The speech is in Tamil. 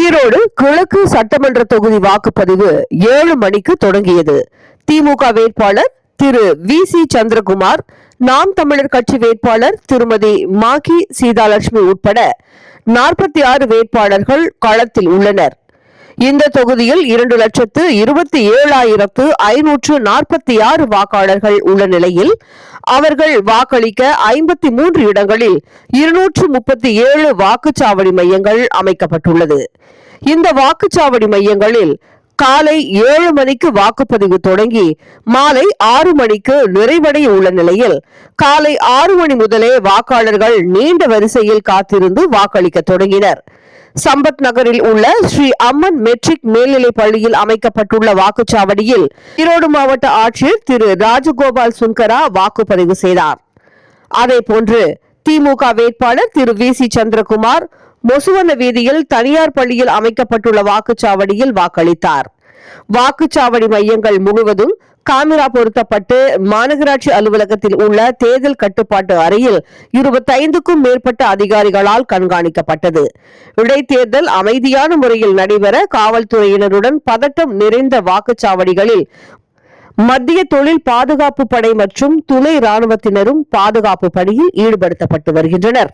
ஈரோடு கிழக்கு சட்டமன்ற தொகுதி வாக்குப்பதிவு ஏழு மணிக்கு தொடங்கியது. திமுக வேட்பாளர் திரு வி சி சந்திரகுமார் நாம் தமிழர் கட்சி வேட்பாளர் திருமதி மாகி சீதாலட்சுமி உட்பட நாற்பத்தி ஆறு வேட்பாளர்கள் களத்தில் உள்ளனர். இந்த தொகுதியில் இரண்டு லட்சத்து இருபத்தி ஏழாயிரத்து ஐநூற்று நாற்பத்தி ஆறு வாக்காளர்கள் உள்ள நிலையில் அவர்கள் வாக்களிக்க ஐம்பத்தி மூன்று இடங்களில் இருநூற்று முப்பத்தி ஏழு வாக்குச்சாவடி மையங்கள் அமைக்கப்பட்டுள்ளது. இந்த வாக்குச்சாவடி மையங்களில் காலை ஏழு மணிக்கு வாக்குப்பதிவு தொடங்கி மாலை ஆறு மணிக்கு நிறைவடைய உள்ள நிலையில் காலை ஆறு மணி முதலே வாக்காளர்கள் நீண்ட வரிசையில் காத்திருந்து வாக்களிக்க தொடங்கினர். சம்பத் நகரில் உள்ள ஸ்ரீ அம்மன் மெட்ரிக் மேல்நிலைப் பள்ளியில் அமைக்கப்பட்டுள்ள வாக்குச்சாவடியில் ஈரோடு மாவட்ட ஆட்சியர் திரு ராஜகோபால் சுங்கரா வாக்குப்பதிவு செய்தார். அதே போன்று திமுக வேட்பாளர் திரு வி சி சந்திரகுமார் மொசுவன வீதியில் தனியார் பள்ளியில் அமைக்கப்பட்டுள்ள வாக்குச்சாவடியில் வாக்களித்தார். வாக்குச்சாவடி மையங்கள் முழுவதும் காமிரா பொருத்தப்பட்டு மாநகராட்சி அலுவலகத்தில் உள்ள தேர்தல் கட்டுப்பாட்டு அறையில் இருபத்தைந்துக்கும் மேற்பட்ட அதிகாரிகளால் கண்காணிக்கப்பட்டது. இடைத்தேர்தல் அமைதியான முறையில் நடைபெற காவல்துறையினருடன் பதட்டம் நிறைந்த வாக்குச்சாவடிகளில் மத்திய தொழில் பாதுகாப்பு படை மற்றும் துணை ராணுவத்தினரும் பாதுகாப்பு பணியில் ஈடுபடுத்தப்பட்டு வருகின்றனர்.